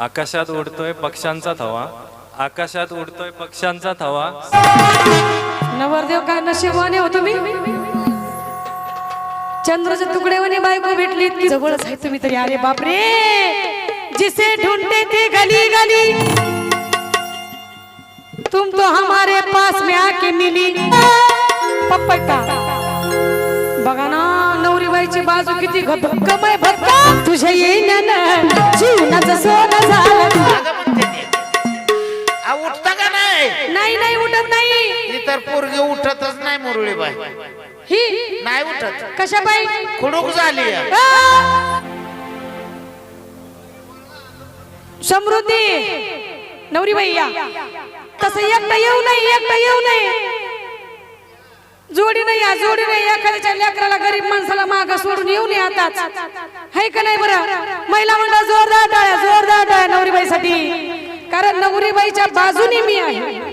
आकाशात उडतोय पक्ष्यांचा थवा. आकाशात उडतोय पक्ष्यांचा थवा. नवरदेव काय नशिबवाने हो तुम्ही? चंद्राच्या तुकडेवाने बायको भेटली. इतकी जवळच आहे तुम्ही तरी. अरे बापरे! जिसे ढूंढते थे गली गली. तुम तो हमारे पास में आके मिली. पप्पा बघा ना नवरीबाईची बाजू किती भक्कम आहे भक्कम तुझ्या ना. जीवनाचं सोनं झालं उठता का नाही? नाही नाही उठत नाही. ती तर पोरगी उठतच नाही मुरळी बाई ही? नाही उठत. कशा बाई? खुडूक झाली आहे. समृद्धी नवरी बाई या. तसं एकटा येऊ नाही एकटा येऊ नाही जोडी नाही या जोडी नाही. एखाद्याच्या लेकराला गरीब माणसाला माग सोडून येऊ नये आताच. हाय का नाही बरं? महिला मंडळ जोरदार टाळ्या जोरदार टाळ्या नवरीबाईसाठी. कारण नवरीबाईच्या बाजूने मी आहे.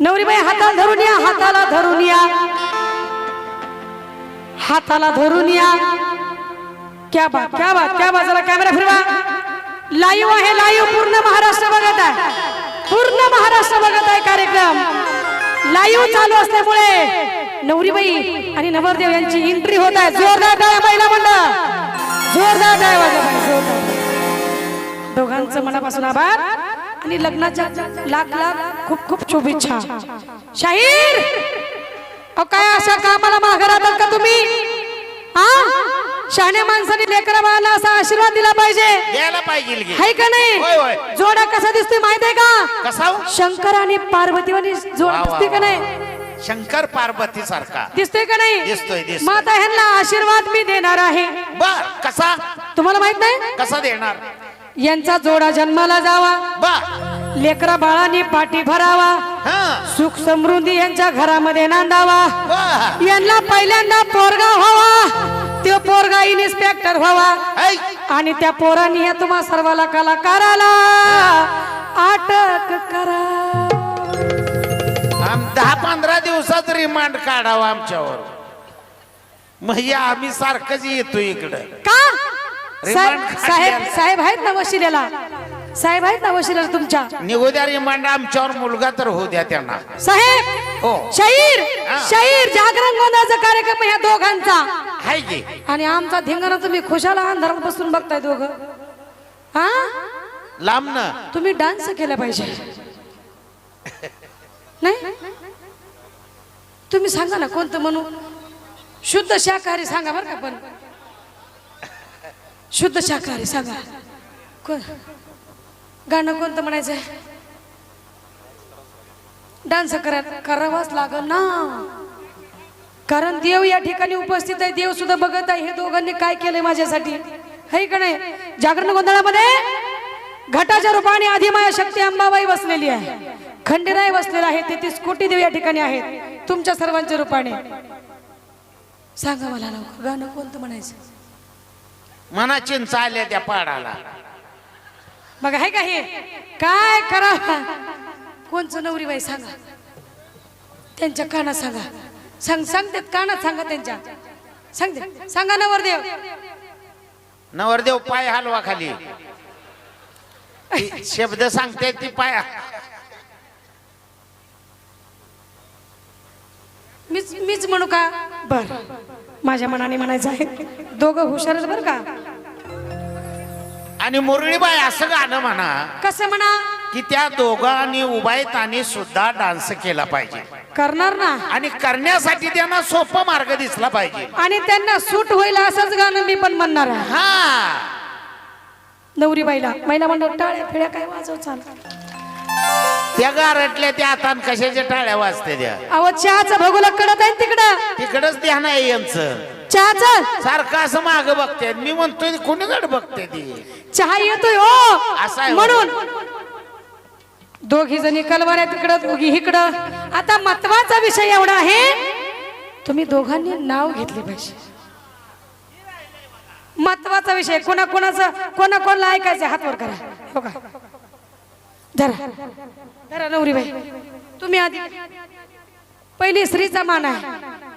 नवरीबाई हाताला धरून या हाताला धरून या. हाताला धरून या. क्या बात क्या बात क्या बात. जरा कॅमेरा फिरवा. लाईव्ह आहे लाईव्ह. पूर्ण महाराष्ट्र बघत आहे. पूर्ण महाराष्ट्र बघत आहे कार्यक्रम. लाईव्ह चालू असल्यामुळे नवरीबाई आणि नवरदेव यांची एंट्री होत आहे. जोरदार टाळ्या महिला मंडळ. जोरदार टाळ्या वाजवा दोघांचं मनापासून आभार आणि लग्नाच्या लाख लाख खूप खूप शुभेच्छा. शाहीर! अहो काय अशा कामाला माघार आता का तुम्ही? हा? शहाण्या माणसाने लेकरा बाळाला असा आशीर्वाद दिला पाहिजे. द्यायला पाहिजे की. हाय का होय, नाही. जोडा कसा दिसतोय माहीत आहे का? कसा हो? शंकर आणि पार्वती जोड वा, वा, दिसते का. नाही? शंकर पार्वती सारखा. दिसते का नाही? दिसतोय, दिसतोय. माता ह्यांना आशीर्वाद मी देणार आहे. बर कसा? तुम्हाला माहीत नाही? कसा देणार? यांचा जोडा जन्माला जावा. बर. लेकरा बाळांनी पाठी भरावा. हा. सुख समृद्धी यांच्या घरामध्ये नांदावा. बर. यांना पहिल्यांदा पोरगा व्हावा. तो पोरगा इन्स्पेक्टर व्हावा. आणि त्या पोरांनी या तुम्हा सर्वाला कलाकाराला अटक करा. आम दहा पंधरा दिवसात रिमांड काढावा आमच्यावर. मग या आम्ही सारखंच येतो इकडं. का? रिमांड साहेब साहेब. साहेब आहेत ना वशिलेला? साहेब आहेत ना वशिलेला तुमच्या? निघू द्या रिमांड आमच्यावर मुलगा तर होऊ द्या त्यांना. साहेब हो. शाहीर हा. शाहीर जागरण गोंधळाचा कार्यक्रम ह्या दोघांचा. हाय की आणि आमचा धिंगाणा तुम्ही खुशाला अंधारात बसून बघताय दोघं. हा? लांब ना. तुम्ही डान्स केला पाहिजे. नाही? तुम्ही सांगा ना कोणतं म्हणू? शुद्ध शाकाहारी सांगा बरं का पण. शुद्ध शाकाहारी सांगा. गाणं कोणतं म्हणायचंय? डान्स करा करावाच लागल ना. कारण देव या ठिकाणी उपस्थित आहे. देव सुद्धा बघत आहे. हे दोघांनी काय केलंय माझ्यासाठी? है का नाही? जागरण गोंधळामध्ये घटाच्या रूपाने आदिमाया शक्ती अंबाबाई बसलेली आहे. खंडेराय बसलेला आहे. तेहतीस कोटी देव या ठिकाणी आहेत. तुमच्या सर्वांच्या रूपाने. सांगा मला लवकर गाणं कोणतं म्हणायचं? मना चिंच आल्या त्या पाडाला. बघा आहे का हे? काय करा? कोणचं नवरी बाई सांगा? त्यांच्या कानात सांगा. सांग सांगतात कानात सांगा त्यांच्या. सांगते सांगा नवरदेव. नवरदेव पाय हलवा खाली. ती शब्द सांगते ती पाय मीच मीच म्हणू का? बर. माझ्या मनाने म्हणायचं आहे. दोघं हुशारच बर का? आणि मुरळीबाई असं गाणं म्हणा. कसं म्हणा? की त्या दोघांनी उभायतानी सुद्धा डान्स केला पाहिजे. करणार ना? आणि करण्यासाठी त्यांना सोपा मार्ग दिसला पाहिजे. आणि त्यांना सूट होईल असंच गाणं मी पण म्हणणार आहे. हा. नवरी बाईला महिला मंडळ टाळ्या फिळ्या काय वाजव चाल त्या गारटल्या त्या हातान कशाच्या टाळ्या वाजते त्या? अहो चहाचं भगोला कडत आहे तिकडं? तिकडच ध्यान आहे यांचं. चहाचं? सारखं असं माग बघते. मी म्हणतोय कुणीकडे बघते ती? चहा येतोय असं आहे हो हो. म्हणून. दोघी जणी कलवाऱ्या तिकडं दोघी इकडं आता महत्त्वाचा विषय एवढा आहे तुम्ही दोघांनी नाव घेतले पाहिजे. महत्त्वाचा विषय कोणा कोणाचं कोणा कोणाला ऐकायचं हातवर करा. हो का? धरा. धरा नवरीबाई. तुम्ही आधी पहिली स्त्रीचा मान आहे.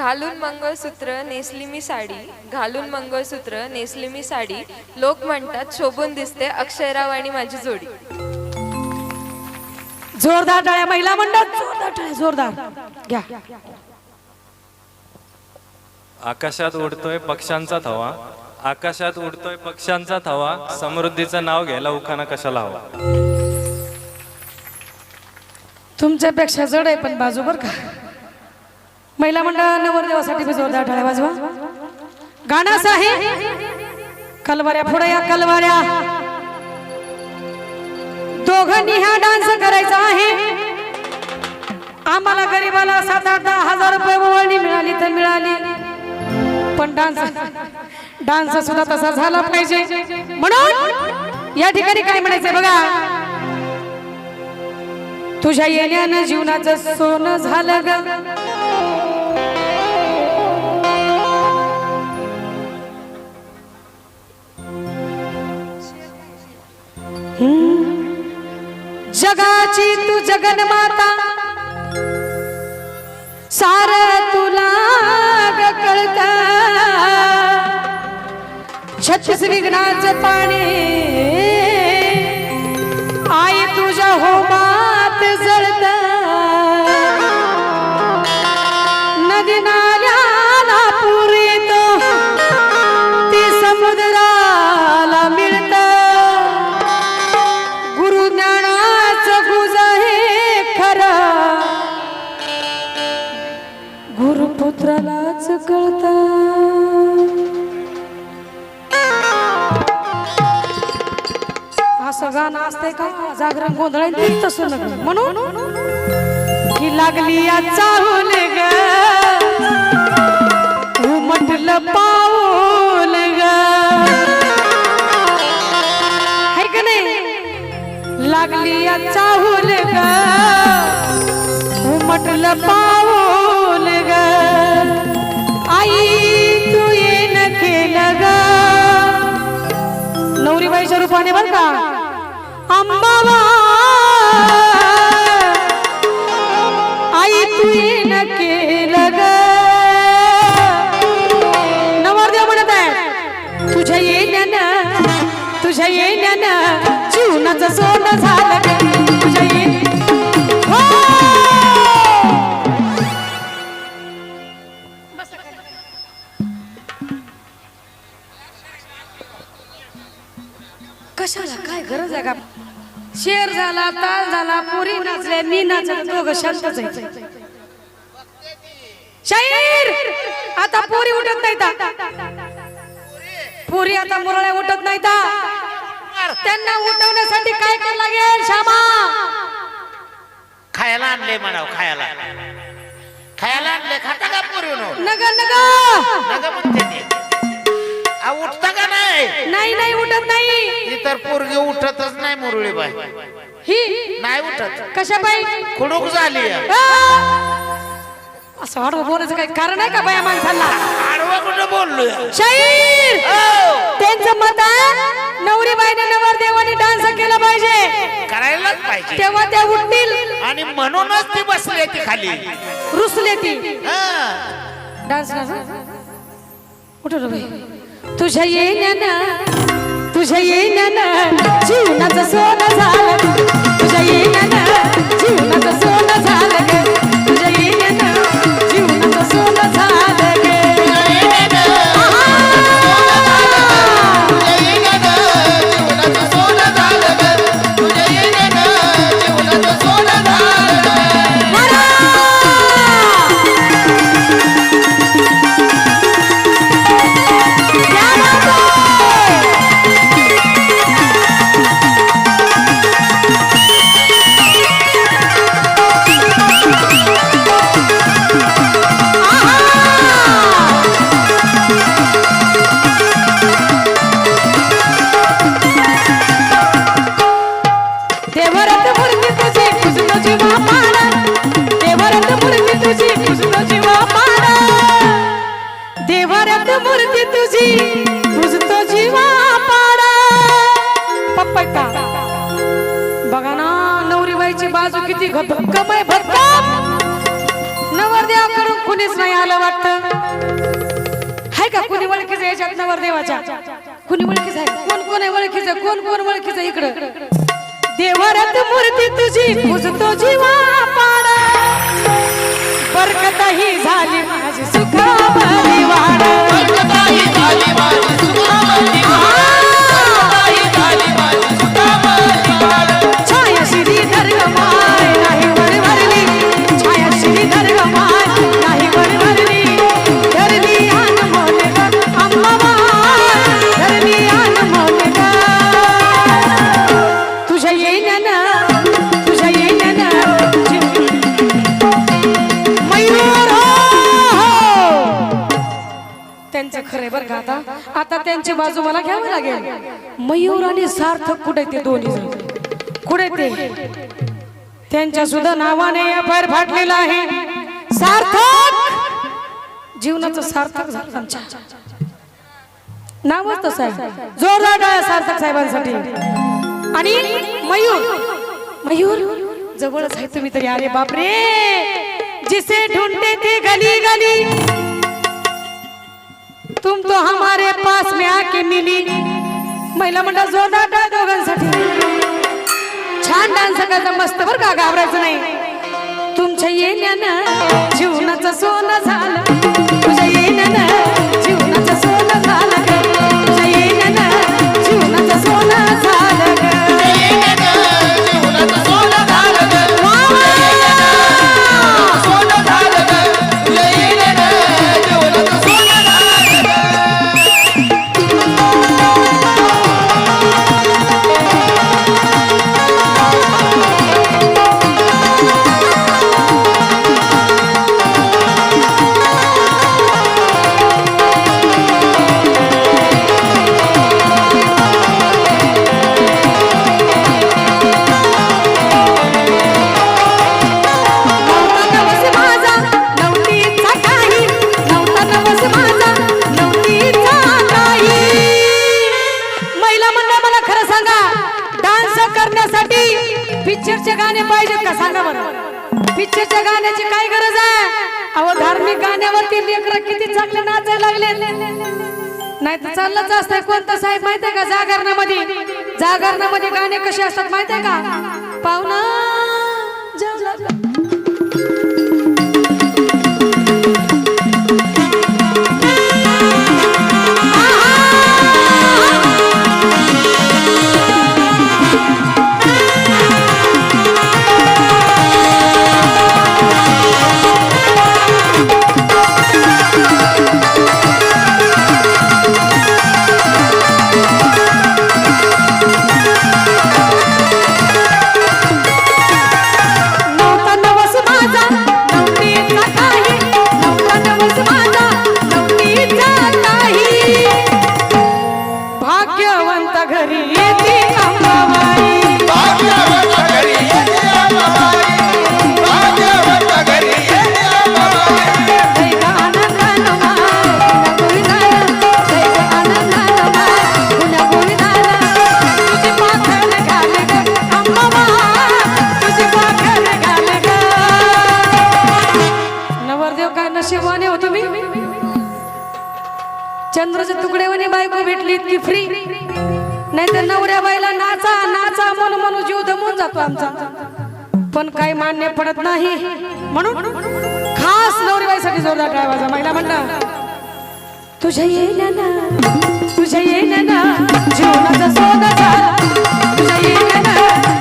घालून मंगळसूत्र नेसली मी साडी घालून मंगळसूत्र नेसली मी साडी लोक म्हणतात शोभून दिसते अक्षयराव आणि माझी जोडी. जोरदार टाळ्या महिला मंडळ. जोरदार टाळ्या जोरदार. घ्या. आकाशात उडतोय पक्ष्यांचा थवा. आकाशात उडतोय पक्ष्यांचा थवा. समृद्धीचं नाव घ्यायला उखाणा कशाला हवा? तुमच्यापेक्षा जड आहे पण बाजू बर का महिला मंडळ नवरदेवासाठी जोरदार टाळ्या वाजवा. गाणं असं आहे. कलवाऱ्या पुढे या कलवाऱ्या. दोघांनी हा डान्स करायचा आहे. आम्हाला गरीबाला सात आठ दहा हजार रुपये ओवळणी मिळाली तर मिळाली. पण डान्स डान्स सुद्धा तसा झाला पाहिजे. म्हणून या ठिकाणी काय म्हणायचंय बघा. तुझ्या येण्यानं जीवनाचं सोनं झालं ग. जगाची तू जगन्माता. सार तुला कळत. छत्तीस विघ्नाचं पाणी. आई तुझ्या होमात गाणं असतंय का? जागरण गोंधळ तसं नका. म्हणून ही लागली या चाहूल ग. उमटलं पाऊल ग. हाय का नाही? लागली या चाहूल ग. उमटलं पाऊल ग. आई तू येन केलं ग. नवरीबाईच्या रूपाने बर का? गरज आहे का? शेर झाला ताल झाला पुरी नाचले मी नाचले दोघं शांतच आहे शाहीर! आता पुरी उठत नाही पुरी आता मुरळ्या उठत नाही त्यांना उठवण्यासाठी काय करावं लागेल श्यामा? खायला आणले म्हणाव खायला. खायला आणले खाता का पोरी नग नग! नग म्हणते आ, उठता का नाही? नाही नाही उठत नाही. ही तर पोरगी उठतच नाही मुरळी बाई. ही? नाही उठत. कशा बाई? खुडूक झाली आहे. आ! असं हळू बोलायचं काही कारण आहे का बाया माणसाला? आडवा कुठं बोललोय? शाहीर! त्यांचं मत आहे नवरी बाईने नवरदेवाने डान्स केला पाहिजे. करायलाच पाहिजे. तेव्हा त्या उठतील. आणि म्हणूनच ती बसली ती खाली. रुसले ती. हा. डान्स उठ रे बाई. तुझ्या येण्यानं तुझ्या येण्यानं जीवनाचं सोनं झालं. तुझ्या येण्यानं जीवनाचं सोनं झालं मूर्ती तुझी जीवा पाडा. पप्पा बघा ना नवरी बाईची बाजू किती भक्कम आहे भक्कम नवरदेवाकडून कुणीच नाही आलं वाटतं. हाय का कुणी ओळखीचं याच्यात नवरदेवाच्या? कुणी ओळखीचं आहे? कोण कोण आहे ओळखीचं? कोण कोण ओळखीचं इकडं? देवरत मूर्ती तुझी पुजतो जीवा पाडा. बरकत ही झाली माझी सुखावली वाडा. आली माझी छाया त्यांची बाजू मला घ्यावी लागेल. मयूर आणि सार्थक कुठे ते दोन्ही जण? कुठे ते? त्यांच्या सुद्धा नावाने फार फाटलेला आहे. सार्थक! जीवनाचं सार्थक झालं आमच्या. नावच तसं आहे. जोरदार टाळ्या सार्थक साहेबांसाठी. आणि मयूर. मयूर जवळच आहे तुम्ही तरी. अरे बापरे! जिसे ढूंढते थे गली गली तुम तो हमारे पास में आके मिली। महिला मंडळ जोरदार टाळ्या दोघांसाठी। छान डान्स करायचा मस्त बरं का घाबरायचं नाही। तुमच्या येण्यानं जीवनाचं सोनं झालं। पहिला म्हणणं मला खरं सांगा. डान्स करण्यासाठी पिक्चरचे गाणे पाहिजेत का? सांगा बरं. पिक्चरच्या गाण्याची काय गरज आहे? अहो धार्मिक गाण्यावरती लेकर किती चांगले नाचायला लागले नाही तर चाललंच असतंय. कोणतं साहेब माहितीये का? जागरणामध्ये. जागरणामध्ये गाणे कसे असतात माहितीये का? पाहुणा नवरदेव काय हो तुम्ही? चंद्राच्या तुकड्यावाने बायको भेटली इतकी फ्री नाही तर नवऱ्या बाईला नाचा नाचा मन म्हणून जीव दमून जातो आमचा. पण काही मान्य पडत नाही. म्हणून खास नवरीबाईसाठी जोरदार काय टाळवाजा महिला म्हणणं तुझ्या येण्यानं तुझ्या येण्यानं जीवनाचा सोनं झाला. तुझ्या येण्यानं ना